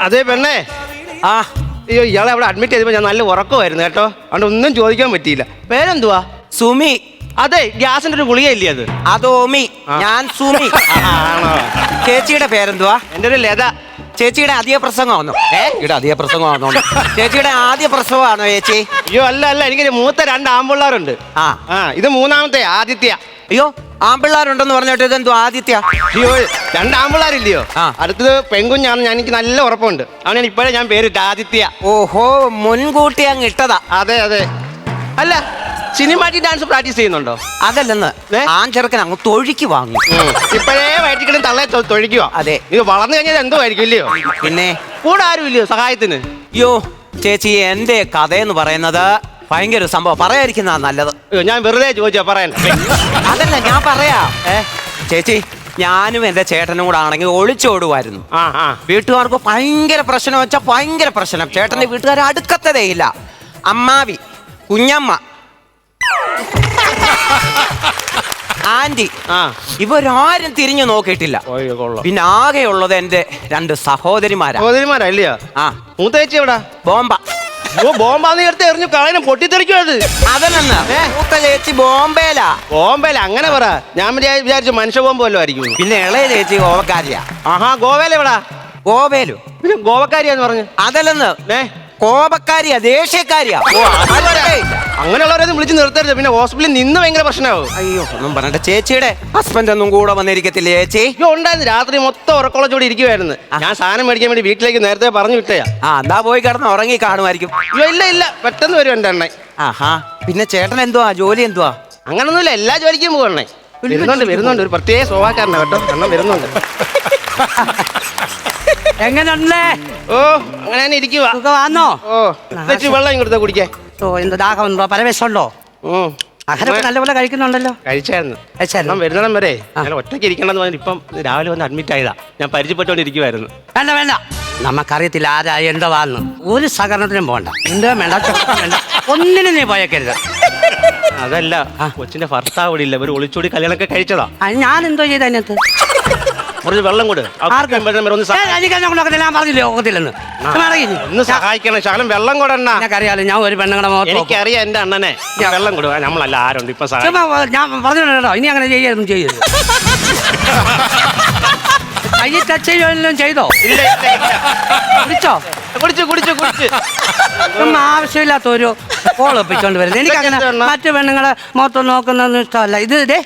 അതേ പെണ്ണേ. ആ അയ്യോ ഇയാളെ അവിടെ അഡ്മിറ്റ് ചെയ്തപ്പോൾ ഞാൻ നല്ല ഉറക്കമായിരുന്നു കേട്ടോ. അതുകൊണ്ട് ഒന്നും ചോദിക്കാൻ പറ്റിയില്ല. പേരെന്തുവാ? സുമി. അതെ ഗ്യാസിന്റെ ഒരു ഗുളിക ഇല്ലേ അത് അതോമി ഞാൻ സുമി. ആണോ? ചേച്ചിയുടെ പേരെന്തുവാ? എന്റെ ഒരു ലത. ചേച്ചിയുടെ ആദ്യ പ്രസംഗമാണോ ഏ? ഇവിടെ ആദ്യ പ്രസംഗമാണോ ചേച്ചിയുടെ ആദ്യ പ്രസവമാണോ ചേച്ചി? അയ്യോ അല്ല അല്ല എനിക്ക് മൂത്ത രണ്ട് ആമ്പിള്ളാറുണ്ട് ആ. ആ ഇത് മൂന്നാമത്തെ ആദിത്യ അയ്യോ ആമ്പിള്ളാരുണ്ടെന്ന് പറഞ്ഞിട്ട് ഇതെന്തോ ആദിത്യ? അയ്യോ രണ്ട് ആമ്പിള്ളാരില്ലയോ? ആ. അടുത്തത് പെൺകുഞ്ഞാണ് ഞാൻ എനിക്ക് നല്ല ഉറപ്പുണ്ട്. അവനെ ഇപ്പോഴേ ഞാൻ പേരിട്ട് ആദിത്യ. ഓഹോ മുൻകൂട്ടി അങ്ങ് ഇട്ടതാ. അതെ അതെ. അല്ല സിനിമാറ്റിക് ഡാൻസ് പ്രാക്ടീസ് ചെയ്യുന്നുണ്ടോ? അതല്ലെന്ന് ഏ? ആൺ ചെറുക്കൻ അങ്ങ് തൊഴുക്കി വാങ്ങി. ഇപ്പോഴേ വയറ്റിക്കിടും തള്ളെ തൊ- തൊഴിക്കുക. അതെ. ഇത് വളർന്നു കഴിഞ്ഞാൽ എന്തോ ആയിരിക്കും ഇല്ലയോ? പിന്നെ? കൂടെ ആരും ഇല്ലയോ സഹായത്തിന്? അയ്യോ ചേച്ചി എന്റെ കഥയെന്ന് പറയുന്നത് ഭയങ്കര ഒരു സംഭവം. പറയാതിരിക്കുന്ന നല്ലത്. അയ്യോ, ഞാൻ വെറുതെ ചോദിച്ചാ പറയാൻ അതല്ല ഞാൻ പറയാ. ഏ ചേച്ചി ഞാനും എന്റെ ചേട്ടനും കൂടെ ആണെങ്കിൽ ഒളിച്ചോടുമായിരുന്നു. ആ ആ. വീട്ടുകാർക്ക് ഭയങ്കര പ്രശ്നം വെച്ചാൽ ഭയങ്കര പ്രശ്നം. ചേട്ടന്റെ വീട്ടുകാർ അടുക്കത്തതേയില്ല അമ്മാവി കുഞ്ഞമ്മ ആന്റി ആ. ഇവരാരും തിരിഞ്ഞു നോക്കിയിട്ടില്ല. ഓയ്യോ കൊള്ളാം. പിന്നെ ആകെയുള്ളത് എന്റെ രണ്ട് സഹോദരിമാരാ. സഹോദരിമാരാ ഇല്ലയോ? ആ. മൂത്തേച്ചി എവിടാ? ബോംബ. ഓ ബോംബാന്ന് എടുത്ത് എറിഞ്ഞു കളയണം പൊട്ടിത്തെറിക്കും അത് അതല്ലെന്ന്? മൂത്ത ചേച്ചി ബോംബേലാ. ബോംബേല അങ്ങനെ പറ. ഞാൻ വിചാ- വിചാരിച്ചു മനുഷ്യ ബോംബ് വല്ലതും ആയിരിക്കും പിന്നെ ഇളയ ചേച്ചി ഗോവക്കാരിയാ. ആഹാ ഗോവയില. ഗോവേലു പിന്നെ ഗോവക്കാരിയാന്ന് പറഞ്ഞു. അതല്ലെന്ന്. ഏ? കോപക്കാരിയാ ദേഷ്യക്കാരിയാ. അങ്ങനെയുള്ളവരൊന്നും വിളിച്ച് നിർത്തരുത്. പിന്നെ ഹോസ്പിറ്റലിൽ നിന്ന് ഭയങ്കര പ്രശ്നമാവും. അയ്യോ ഒന്നും പറഞ്ഞിട്ട് ചേച്ചിയുടെ ഹസ്ബൻഡ് ഒന്നും കൂടെ വന്നിരിക്കത്തില്ല ചേച്ചി? അയ്യോ ഉണ്ടായിരുന്നു. രാത്രി മൊത്തം ഉറക്കോളച്ചോടി ഇരിക്കുവായിരുന്നു. ഞാൻ സാധനം മേടിക്കാൻ വേണ്ടി വീട്ടിലേക്ക് നേരത്തെ പറഞ്ഞു വിട്ടയാ. ആ എന്താ പോയി കിടന്ന് ഉറങ്ങി കാണുമായിരിക്കും. അയ്യോ ഇല്ല ഇല്ല. പെട്ടെന്ന് വരും എന്റെ എണ്ണ ആഹാ. പിന്നെ ചേട്ടൻ എന്തുവാ? ജോലി എന്തുവാ? അങ്ങനൊന്നുമില്ല. എല്ലാ ജോലിക്കും പോകണേ. വരുന്നുണ്ട് വരുന്നുണ്ട്. ഒരു പ്രത്യേക സ്വഭാവക്കാരനാണ് കേട്ടോ. എണ്ണം വരുന്നുണ്ട്. എങ്ങനെയുണ്ടേ? ഓ അങ്ങനെ തന്നെ ഇരിക്കുവാ. സുഖമാണോ ഓ ഇത്തിരി വെള്ളം ഇങ്ങോട്ട് കുടിക്കാൻ ഓ എന്ത് ദാഹമുണ്ടോ പരവേശമുണ്ടോ? ഉം. ആഹാരമൊക്കെ നല്ലപോലെ കഴിക്കുന്നുണ്ടല്ലോ. കഴിച്ചായിരുന്നു. കഴിച്ചായിരുന്നു. വരുന്നിടം വരെ ഞാൻ ഒറ്റയ്ക്ക് ഇരിക്കണമെന്ന് ഇപ്പം രാവിലെ വന്ന് അഡ്മിറ്റ് ആയതാ. ഞാൻ പരിചയപ്പെട്ടുകൊണ്ടിരിക്കുവായിരുന്നു വേണ്ട വേണ്ട. നമുക്കറിയത്തില്ല ആരാ എന്തോവാന്ന്. ഒരു സഹകരണത്തിനും പോകണ്ട എന്തോ വേണ്ട വേണ്ട. ഒന്നിനും നീ പോയേക്കരുത്. അതല്ല കൊച്ചിന്റെ ഭർത്താവ് ഇവിടെ ഇല്ല. ഒരു ഒളിച്ചോടി കല്യാണൊക്കെ കഴിച്ചതാ. ഞാൻ എന്തോ ചെയ്ത അതിനകത്ത്? കുറച്ച് വെള്ളം കൊടു. ഞാൻ പറഞ്ഞില്ലേ? ഒക്കത്തില്ലെന്ന്. ഒന്ന് സഹായിക്കണം. ശകലം വെള്ളം കൊടുണ്ണ എനിക്കറിയാലോ ഞാൻ ഒരു പെണ്ണുങ്ങളുടെ മുഖത്ത്. എനിക്കറിയാം എന്റെ അണ്ണനെ. ഞാൻ വെള്ളം കൊടു. നമ്മളല്ല ആരുണ്ട്? ഇപ്പൊ സഹായം ചുമ്മാ ഞാൻ പറഞ്ഞു കേട്ടോ. ഇനി അങ്ങനെ ചെയ്യാൻ ചെയ്യരുത്. കൈ ടച്ച് ചെയ്യുകയെല്ലാം ചെയ്തോ? ഇല്ല ഇല്ല ഇല്ല. കുടിച്ചോ? കുടിച്ചു കുടിച്ചു കുടിച്ചു. ഒന്നും ആവശ്യമില്ലാത്ത ഒരു കോൾ ഒപ്പിച്ചോണ്ട് വരുന്നത്. എനിക്ക് അങ്ങനെ ഇതൊക്കെ എന്താണ്? മറ്റു പെണ്ണുങ്ങളെ മൊത്തം നോക്കുന്നൊന്നും ഇഷ്ടമല്ല. ഇത് ഇതേ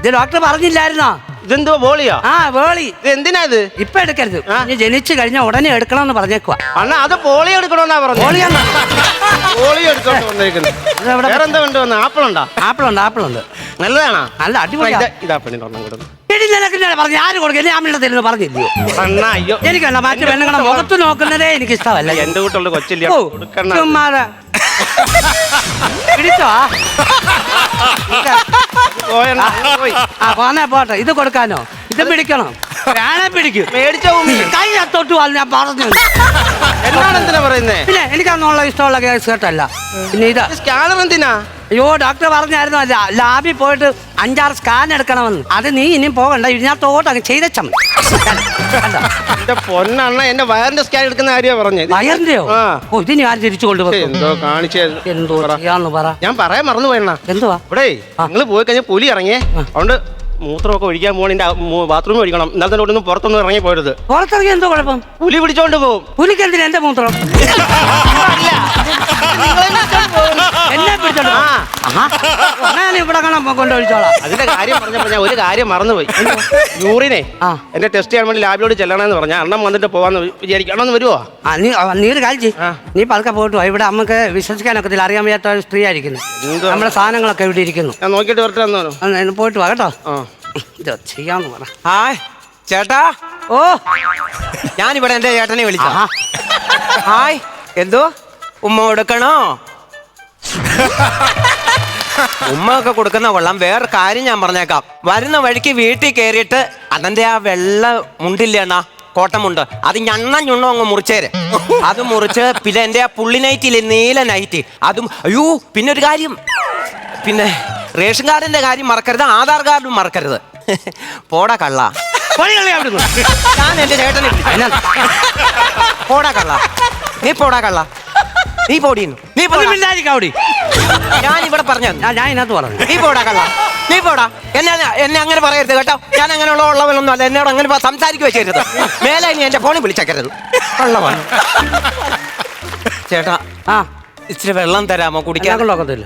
ഇത് ഡോക്ടർ പറഞ്ഞില്ലായിരുന്നോ? ഇതെന്തോ ബോളിയോ ആ വേളി. ഇത് എന്തിനാ ഇത്? ഇപ്പൊ എടുക്കരുത്? ഇനി ജനിച്ചു കഴിഞ്ഞാൽ ഉടനെ എടുക്കണമെന്ന് പറഞ്ഞേക്കുവാ. അണ്ണാ അത് പോളിയോ എടുക്കണമെന്നാ പറഞ്ഞു. പോളിയാന്ന് പോളിയോ എടുത്തോണ്ട് വന്നേക്കുന്നു. ഇതെവിടെ? വേറെ എന്താ കൊണ്ടുവന്ന? ആപ്പിൾ ഉണ്ടോ ആപ്പിളുണ്ട് ആപ്പിളുണ്ട്. നല്ലതാണോ? നല്ല അടിപൊളിയാ. ഇത് ഇതാ പെണ്ണിന്റെ ഒന്നും കൊടുക്കും. എടി നിനക്ക് ഞാൻ പറഞ്ഞു ആര് കൊടുക്കും? ഞാൻ അമ്മയുടെ തരുന്നു പറഞ്ഞില്ലയോ? അണ്ണാ അയ്യോ. എനിക്ക് വേണ്ട മറ്റു പെണ്ണുങ്ങളെ മുഖത്ത് നോക്കുന്നതേ എനിക്ക് ഇഷ്ടമല്ല എന്റെ വീട്ടിലുള്ള കൊച്ചില്ല. ഓ കൊടുക്കണ്ണ. ചുമ്മാതെ. പിടിച്ചോ പോയി. ആ പോന്നെ പോട്ടെ. ഇത് കൊടുക്കാനോ? ഇത് പിടിക്കണം. വേണേ പിടിക്കും. മേടിച്ച കൈ അത്തോട്ട് അത് ഞാൻ പറഞ്ഞു എന്നാണ് എന്തിനാ പറയുന്നേ? പിന്നെ എനിക്കന്നുള്ള ഇഷ്ടമുള്ള കേസ് കേട്ടല്ല പിന്നെ ഇതാ. സ്കാനർ എന്തിനാ? അയ്യോ ഡോക്ടർ പറഞ്ഞായിരുന്നു അല്ല ലാബിൽ പോയിട്ട് അഞ്ചാറ് സ്കാൻ എടുക്കണമെന്ന്. അത് നീ ഇനിയും പോകണ്ട ഇതിനകത്തോട്ട് അങ്ങ് ചെയ്തച്ചം എന്റെ പൊന്നണ്ണ എന്റെ വയറിന്റെ സ്കാൻ എടുക്കുന്ന കാര്യമാ പറഞ്ഞത് വയറിന്റെയോ. ഓ ഇതിനി ആര് തിരിച്ചു കൊണ്ടുപോകും എന്തോ കാണിച്ചത് എന്തോ ചെയ്യാന്ന് പറ. ഞാൻ പറയാൻ മറന്നു പോയണ്ണ എന്തുവാ? ഇവിടെ നിങ്ങൾ പോയി കഴിഞ്ഞാൽ പുലി ഇറങ്ങിയേ. അതുകൊണ്ട് മൂത്രമൊക്കെ ഒഴിക്കാൻ പോകണിന്റെ ബാത്റൂമിൽ ഒഴിക്കണം. എന്നാൽ തന്നെ ഒന്നും പുറത്തൊന്നും ഇറങ്ങി പോരുത്. പുറത്തിറങ്ങി എന്തോ കുഴപ്പം? പുലി പിടിച്ചോണ്ട് പോകും പുലിക്കെന്തിനാ എന്റെ മൂത്രം? എന്നെ ഞാൻ ഇവിടെ കാണാൻ അതിന്റെ കാര്യം പറഞ്ഞപ്പോ ഞാൻ ഒരു കാര്യം മറന്നുപോയി. യൂറിനെ ആ. എന്റെ ടെസ്റ്റ് ചെയ്യാൻ വേണ്ടി ലാബിലോട് ചെല്ലണമെന്ന് പറഞ്ഞ അണ്ണം വന്നിട്ട് പോവാന്ന് വിചാരിക്കും. വരുവോ? ആ, നീ ആ, നീ ഒരു ആ. നീ പതുക്കെ പോയിട്ട് വാ. ഇവിടെ നമുക്ക് വിശ്വസിക്കാനൊക്കത്തില്ല അറിയാൻ വയ്യാത്ത ഒരു സ്ത്രീ ആയിരിക്കുന്നു. എന്തുവാ? നമ്മുടെ സാധനങ്ങളൊക്കെ ഇവിടെ ഇരിക്കുന്നു. ഞാൻ നോക്കിയിട്ട് വരട്ടെ എന്നോ പോയിട്ട് വാ കേട്ടോ. ആ. ഇത് ചെയ്യാന്ന് പറ. ഹായ് ചേട്ടാ. ഓ. ഞാനിവിടെ എന്റെ ചേട്ടനെ വിളിച്ച. ഹായ് എന്തോ ഉമ്മ കൊടുക്കണോ? ഉമ്മ ഒക്കെ കൊടുക്കുന്ന കൊള്ളാം. വേറെ കാര്യം ഞാൻ പറഞ്ഞേക്കാം. വരുന്ന വഴിക്ക് വീട്ടിൽ കയറിയിട്ട് അതെന്റെ ആ വെള്ള മുണ്ടില്ലേ എന്നാ കോട്ടമുണ്ട്. അത് ഞണ്ണ ഞുണ്ണോ അങ്ങ് മുറിച്ചേരെ. അത് മുറിച്ച് പിന്നെ എന്റെ ആ പുള്ളി നൈറ്റില്ലേ നീല നൈറ്റ്. അതും അയ്യോ പിന്നെ ഒരു കാര്യം. പിന്നെ റേഷൻ കാർഡിന്റെ കാര്യം മറക്കരുത് ആധാർ കാർഡും മറക്കരുത്. പോടാ കള്ള. ഞാൻ എന്റെ ചേട്ടനെ പോടാ കള്ള. നീ പോടാ കള്ള. നീ പോടിയുന്നു നീ പോടി. അവിടെ. ഞാൻ ഇവിടെ പറഞ്ഞു ഞാൻ ഞാൻ ഇതിനകത്ത് പറഞ്ഞു നീ പോടാ കള്ള. നീ പോടാ. എന്നെ എന്നെ അങ്ങനെ പറയരുത് കേട്ടോ. ഞാൻ അങ്ങനെയുള്ള ഉള്ളവനൊന്നും അല്ല. എന്നോട് അങ്ങനെ പ- സംസാരിക്കുക ചെയ്യരുത്. മേലെ ഇനി എന്റെ ഫോണിൽ വിളിച്ചേക്കരുത്. കള്ളവാണ്. ചേട്ടാ ആ. ഇച്ചിരി വെള്ളം തരാമോ? കുടിക്കാൻ? കൊള്ളൊക്കത്തില്ല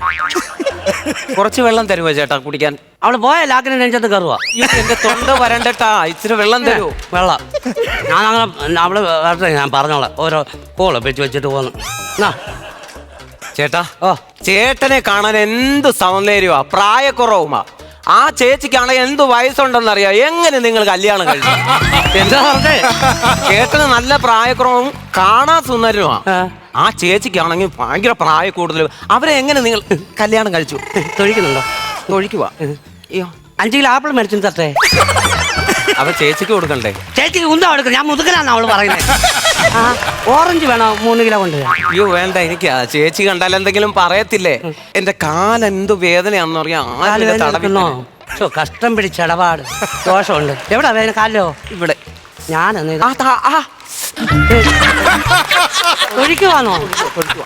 കുറച്ച് വെള്ളം തരുമോ ചേട്ടാ കുടിക്കാൻ? അവൾ പോയ ലാക്കിന് നെഞ്ചത്ത് കയറുക എന്റെ തൊണ്ട വരണ്ടട്ടാ ഇച്ചിരി വെള്ളം തരൂ. വെള്ളം. ഞാൻ അങ്ങനെ അവൾ വരട്ടെ ഞാൻ പറഞ്ഞോളാം. ഓരോ പോള വെച്ച് വെച്ചിട്ട് പോന്നു. ചേട്ടാ ഓ. ചേട്ടനെ കാണാൻ എന്ത് സൗന്ദര്യമാ? പ്രായക്കുറവുമാ. ആ ചേച്ചിക്കാണെങ്കിൽ എന്ത് വയസ്സുണ്ടെന്നറിയാം. എങ്ങനെ നിങ്ങൾ കല്യാണം കഴിച്ചു എന്താ പറഞ്ഞേ? ചേട്ടന് നല്ല പ്രായക്കുറവും കാണാൻ സുന്ദരനുമാ ആ. ചേച്ചിക്കാണെങ്കിൽ ഭയങ്കര പ്രായ കൂടുതൽ അവരെ എങ്ങനെ നിങ്ങൾ കല്യാണം കഴിച്ചു? തൊഴിക്കുന്നുണ്ടോ? തൊഴിക്കുക അയ്യോ അഞ്ച് കിലോ ആപ്പിൾ മേടിച്ചു തട്ടെ അവ ചേച്ചിക്ക് കൊടുക്കണ്ടേ? ചേച്ചിക്ക് ഉന്ത എടുക്കും ഞാൻ മുതുകനാന്ന് അവൾ പറയുന്നത് ആ ഓറഞ്ച് വേണോ? മൂന്ന് കിലോ കൊണ്ട് അയ്യോ വേണ്ട. എനിക്ക് ആ ചേച്ചി കണ്ടാൽ എന്തെങ്കിലും പറയത്തില്ലേ? എന്റെ കാലെന്ത് വേദനയാണെന്ന് അറിയാം. കാൽ വേദന എടുക്കുന്നോ കഷ്ടം പിടിച്ച ഇടപാട്. ദോഷമുണ്ട്. എവിടാ വേദന? കാലോ ഇവിടെ. ഞാനെന്ന് ഒഴിക്കുവാണോ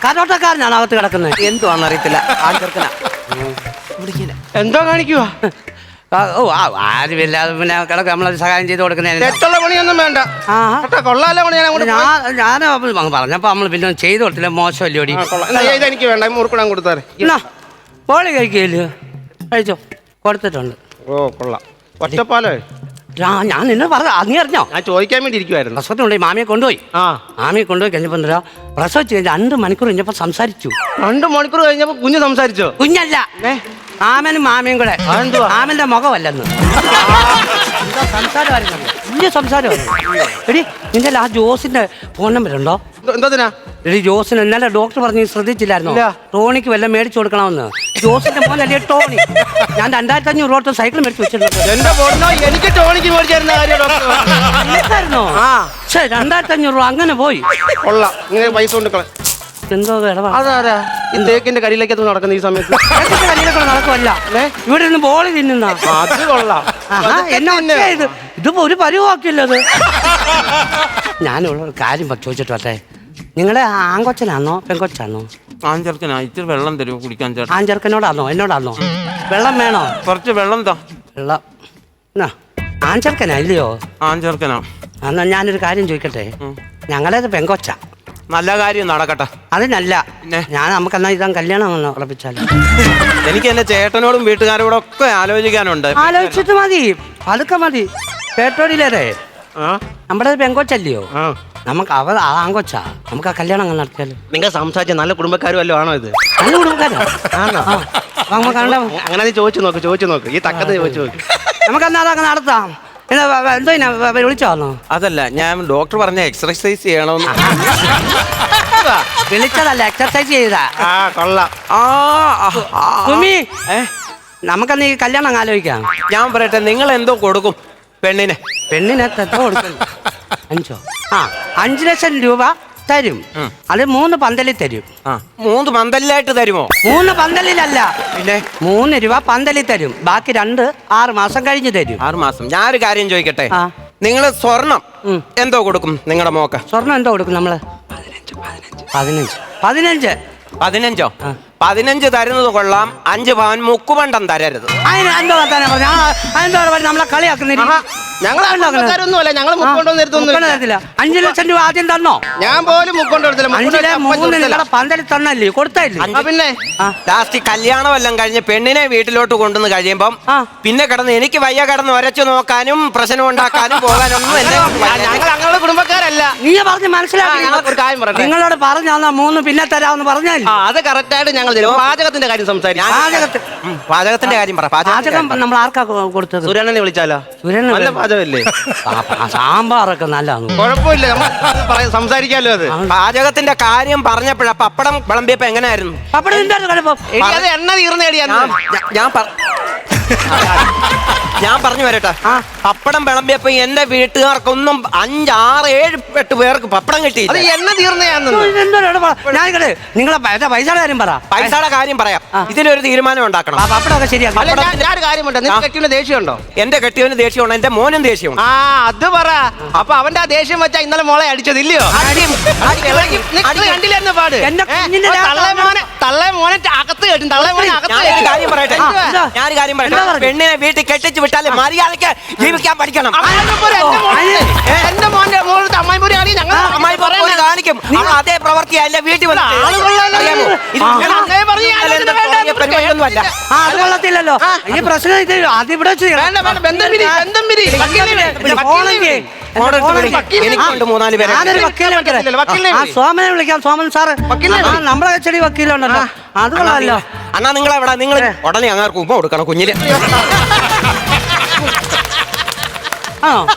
കരോട്ടക്കാരനാണ് അകത്ത് കിടക്കുന്നത് എന്തുവാന്നറിയത്തില്ല ആ ചെറുക്കനാ. എന്തോ കാണിക്കുവാ? ഓ ആ ആരുമില്ലാതെ പിന്നെ കിടക്ക് നമ്മളത് സഹായം ചെയ്ത് കൊടുക്കുന്നതിന്. തെറ്റുള്ള പണിയൊന്നും വേണ്ട. ആ കേട്ടോ കൊള്ളാലോ പണി ഞാൻ അങ്ങോട്ട് ഞാൻ ഞാൻ അങ്ങ് പറഞ്ഞപ്പോ നമ്മൾ പിന്നെ ഒന്നും ചെയ്ത് കൊടുത്തില്ല. മോശമല്ലേ ഓടി. കൊള്ളാം. എന്നാ ഇത് എനിക്ക് വേണ്ട. മുറുക്കിടാൻ കൊടുത്താറ് എന്നാ മോളി കഴിക്കില്ലയോ കഴിച്ചോ. കൊടുത്തിട്ടുണ്ട്. ഓ കൊള്ളാം. ഒറ്റപ്പാലോ? ആ ഞാൻ നിന്നെ പറഞ്ഞ നീ അറിഞ്ഞോ? ഞാൻ ചോദിക്കാൻ വേണ്ടി ഇരിക്കുവായിരുന്നു. പ്രസവത്തിനുണ്ട് മാമിയെ കൊണ്ടുപോയി. ആ. മാമിയെ കൊണ്ടുപോയി കഴിഞ്ഞപ്പോ എന്താ പ്രസവിച്ച് കഴിഞ്ഞ രണ്ട് മണിക്കൂർ കഴിഞ്ഞപ്പോ സംസാരിച്ചു. രണ്ട് മണിക്കൂർ കഴിഞ്ഞപ്പോ കുഞ്ഞ് സംസാരിച്ചോ? കുഞ്ഞല്ല. മാമനും മാമയും കൂടെ. ആമന്റെ മുഖമല്ലെന്ന്. സംസാരമായിരുന്നു വലിയ സംസാരമായിരുന്നു. എടി നിന്റെ ആ ജോസിന്റെ ഫോൺ നമ്പർ ഉണ്ടോ? എന്തോതിനാ എടി ജോസിന് ഇന്നലെ ഡോക്ടർ പറഞ്ഞ് നീ ശ്രദ്ധിച്ചില്ലായിരുന്നോ. ടോണിക്ക് വല്ല മേടിച്ചു കൊടുക്കണമെന്ന്. ജോസിന്റെ മോനല്ലേ ടോണി? ഞാൻ രണ്ടായിരത്തി അഞ്ഞൂറ് രൂപ സൈക്കിൾ മേടിച്ചു വെച്ചിട്ടുണ്ട്. എനിക്ക് ടോണിക്ക് രണ്ടായിരത്തി അഞ്ഞൂറ് രൂപ അങ്ങനെ പോയി. കൊള്ളാം. പൈസ കൊണ്ട് എന്തോ ഇടപാട് അതാരാ? ഈ തേക്കിന്റെ കടിയിലേക്കത്ത് നടക്കുന്ന ഈ സമയത്ത്. ഏട്ടന്റെ കല്യാണം നടക്കുമല്ല ഇവിടെ നിന്ന് ബോളി തിന്നുന്ന. അത് കൊള്ളാം. ആഹാ, എന്നാ ഒച്ചയാ ഇത്. ഇതിപ്പോ ഒരു പരിവാക്കില്ലത് ഞാനുള്ള ഒരു കാര്യം പ- ചോദിച്ചിട്ട് വട്ടെ നിങ്ങളെ ആങ്കൊച്ചനാണോ പെങ്കൊച്ചാണോ ആ ചെറുക്കനാ ഇച്ചിരി വെള്ളം തരുമോ കുടിക്കാൻ ചേട്ടാ? എന്നോടാന്നോ? എന്നോടാണോ വെള്ളം വേണോ? കുറച്ച് വെള്ളം താ. വെള്ളം. എന്നാ ആൺ ചെറുക്കനാ ഇല്ലയോ? ആഞ്ചെറുക്കനാ ചെറുക്കനാ എന്നാ ഞാനൊരു കാര്യം ചോദിക്കട്ടെ. ഞങ്ങളേത് പെങ്കൊച്ച നല്ല കാര്യം നടക്കട്ടെ. അതിനല്ല. പിന്നെ? ഞാൻ നമുക്ക് എന്നാ ഇതാ കല്യാണം ഒന്ന് ഉറപ്പിച്ചാലോ. എനിക്ക് എന്റെ ചേട്ടനോടും വീട്ടുകാരോടും ഒക്കെ ആലോചിക്കാനുണ്ട്. ആലോചിച്ചിട്ട് മതി. പതുക്കെ മതി. പേട്ടോടിയിലേരെ ആ? നമ്മുടെ പെങ്കൊച്ചല്ലയോ? ആ. നമുക്ക് അവ ആ ആങ്കൊച്ചാ. നമുക്ക് ആ കല്യാണം അങ്ങ് നടത്തിയാലോ. നിങ്ങൾ സംസാരിച്ച നല്ല കുടുംബക്കാരും അല്ലോ ആണോ ഇത്? നല്ല കുടുംബക്കാരോ? ആണോ? ആ. നമുക്ക് കണ്ട അങ്ങനെ നീ ചോദിച്ചു നോക്ക് ചോദിച്ചു നോക്ക്. ഈ തക്കത്ത് ചോദിച്ചു നോക്ക്. നമുക്ക് എന്നാ അതങ്ങ് നടത്താം. എന്തോ വിളിച്ചു വന്നോ അതല്ല ഞാൻ ഡോക്ടർ പറഞ്ഞ എക്സർസൈസ് ചെയ്യണമെന്ന്. വിളിച്ചതല്ല എക്സർസൈസ് ചെയ്താ ആ കൊള്ളാം. ആ ആ, ആ. സുമി. ഏ? നമുക്കെന്നാ ഈ കല്യാണം അങ്ങ് ആലോചിക്കാം. ഞാൻ പറയട്ടെ നിങ്ങൾ എന്തോ കൊടുക്കും പെണ്ണിന്. പെണ്ണിനെ കൊടുക്കും? അഞ്ചോ? ആ അഞ്ചു ലക്ഷം രൂപ തരും. അത് മൂന്ന് പന്തലിൽ തരും. മൂന്ന് പന്തലിലായിട്ട് തരുമോ? മൂന്ന് പന്തലിലല്ല. പിന്നെ? മൂന്ന് രൂപ പന്തലിൽ തരും. ബാക്കി രണ്ട് ആറ് മാസം കഴിഞ്ഞ് തരും. ആറ് മാസം. ഞാനൊരു കാര്യം ചോദിക്കട്ടെ? നിങ്ങൾ സ്വർണം എന്തോ കൊടുക്കും നിങ്ങളുടെ മോക്ക്? സ്വർണം എന്തോ കൊടുക്കും നമ്മൾ? പതിനഞ്ച്. പതിനഞ്ച്. പതിനഞ്ചോ. പതിനഞ്ച് തരുന്നത് കൊള്ളാം. അഞ്ച് പവൻ മുക്കുപണ്ടം തരരുത്. അതിന് എന്തോ വർത്താനം പറഞ്ഞു. അതെന്തോ നമ്മളെ കളിയാക്കുന്നില്ല? ഞങ്ങൾ കുടുംബക്കാരൊന്നുമല്ല ഞങ്ങൾ മുക്കൊണ്ടൊന്നും നിർത്തുന്നില്ല അഞ്ചു ലക്ഷം രൂപ ആദ്യം തന്നോ? ഞാൻ പോലും മുക്കൊണ്ട് കൊടുത്തില്ല. പന്തലിൽ തന്നല്ലേ? കൊടുത്തല്ലേ പിന്നെ? ആ. ലാസ്റ്റ് കല്യാണം എല്ലാം കഴിഞ്ഞ് പെണ്ണിനെ വീട്ടിലോട്ട് കൊണ്ടുവന്ന് കഴിയുമ്പം പിന്നെ കിടന്ന് എനിക്ക് വയ്യ കിടന്ന് ഒരച്ചു നോക്കാനും പ്രശ്നം ഉണ്ടാക്കാനും പോകാനൊന്നും ഞങ്ങൾ ഞങ്ങളുടെ കുടുംബക്കാരല്ല. നീ പറഞ്ഞ് മനസ്സിലാക്കി. നിങ്ങളോട് പറഞ്ഞാ മൂന്ന് പിന്നെ തരാമെന്ന് പറഞ്ഞാൽ അത് കറക്റ്റ് ആയിട്ട് ഞങ്ങൾ പാചകത്തിന്റെ കാര്യം സംസാരിക്കാം. പാചകത്തിന്റെ കാര്യം പറ. പാചകം നമ്മൾ ആർക്കാ കൊടുത്തത്? സുരേണനെ വിളിച്ചാലോ? വിളി- പാചകമല്ലേ? ആ, സാമ്പാറൊക്കെ നല്ലതാണ് കുഴപ്പമില്ല. നമ്മൾ അത് പാചകത്തിന്റെ കാര്യം പറഞ്ഞപ്പോഴാ പപ്പടം വിളമ്പിയപ്പോ എങ്ങനെയായിരുന്നു? പപ്പടം എന്താ കുഴപ്പം എടി, അത് എണ്ണ തീർന്ന എടിയാ ഞാൻ- ഞാൻ- ഞാൻ പറ- ഞാൻ പറഞ്ഞു വരട്ടെ. പപ്പടം വിളമ്പിയപ്പോ എന്റെ വീട്ടുകാർക്കൊന്നും ആറ് ഏഴ് എട്ട് പേർക്ക് പപ്പടം അത് എന്നെ തീർന്നയാന്ന് ഞാൻ കേട്ടെ നിങ്ങളെ പൈസ പൈസയുടെ കാര്യം പറ. പൈസയുടെ കാര്യം പറയാം. ഇതിനൊരു തീരുമാനം ഉണ്ടാക്കണം. പപ്പടമൊക്കെ ഒരു കാര്യമുണ്ട്. കെട്ടിയുടെ ദേഷ്യമുണ്ടോ? എന്റെ കെട്ടിയവന് ദേഷ്യമാണ് എന്റെ മോനും ദേഷ്യമാണ് ആ അത് പറ. അപ്പൊ അവന്റെ ആ ദേഷ്യം വെച്ചാ ഇന്നലെ മോളെ അടിച്ചത് ഇല്ലയോ കണ്ടില്ലെന്ന് പാട്. തള്ളേ മോനെ തള്ളേ മോനെ അകത്ത് കേട്ടും. തള്ളേ മോനെ അകത്ത് ഞാനൊരു കാര്യം പറയട്ടെ. ഞാൻ? കാര്യം പറയട്ടെ. പെണ്ണിനെ വീട്ടിൽ കെട്ടിച്ചു കെട്ടിച്ച് വിട്ടാൽ മര്യാദയ്ക്ക് ജീവിക്കാൻ പഠിക്കണം എന്റെ മോന്റെ മോളത്തെ അമ്മായിമ്മ ആണെങ്കിൽ ഞങ്ങൾ അമ്മായി പോയി കാണിക്കും അവൾ അതേ പ്രവർത്തി എന്റെ വീട്ടിൽ വന്ന് ഇത് ആളുകളല്ലേ? അറിയാമോ? ഇത് ആ. ഇങ്ങനെ അങ്ങനെ പറഞ്ഞ് ഞാൻ ഇന്നലെ എന്താ വേണ്ട, തുടങ്ങിയ പരിപാടിയൊന്നുമല്ല. ആ അത് കൊള്ളത്തില്ലല്ലോ ഈ പ്രശ്നം ഇത് അത് ഇവിടെ വേണ്ട വേണ്ട ബന്ധം പിരി ബന്ധം പിരി വക്കീലിനെ വിളി, പിന്നെ വക്കീലിനെ ഫോണെങ്കി. വിളി. ഫോൺ എടുത്ത് വിളി. വക്കീലിനെ എനിക്കുണ്ട് വിളി. മൂന്നാൽ പേരെ ഞാനൊരു വക്കീലിനെ വിളിക്കട്ടെ? വക്കീലിനെ വക്കീലിനെ ആ വിളി. സോമനെ വിളിക്കാം സോമൻ സാറ്. നമ്മളെ ചെടി വക്കീലുണ്ടല്ലോ അത് കൊള്ളാമല്ലോ അണ്ണാ നിങ്ങൾ എവിടെ നിങ്ങൾ ഉടനെ അങ്ങാർക്ക് ഉമ്മ കൊടുക്കണം കുഞ്ഞിന് ആണോ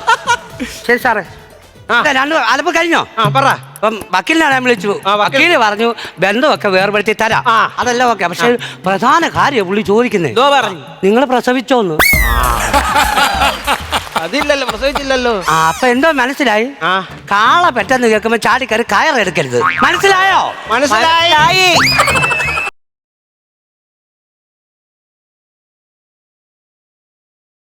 ശരി സാറേ. ഇല്ല, രണ്ട് അലപ്പ് കഴിഞ്ഞോ? ആ പറ. അപ്പം വക്കീലിനെ ഞാൻ വിളിച്ചു. ആ, വക്കീൽ- വക്കീൽ പറഞ്ഞു ബന്ധമൊക്കെ വേർപെടുത്തി തരാം. ആ. അതെല്ലാം ഓക്കെ. പക്ഷെ പ്രധാന കാര്യം പുള്ളി ചോദിക്കുന്നത് എന്തോ പറഞ്ഞു. നിങ്ങൾ പ്രസവിച്ചോന്ന്. അതില്ലല്ലോ പ്രസവിച്ചില്ലല്ലോ. ആ അപ്പൊ എന്തോ മനസ്സിലായി? ആ. കാള പെട്ടെന്ന് കേൾക്കുമ്പോ ചാടിക്കറി കയറെടുക്കരുത് മനസ്സിലായോ. മനസ്സിലായി.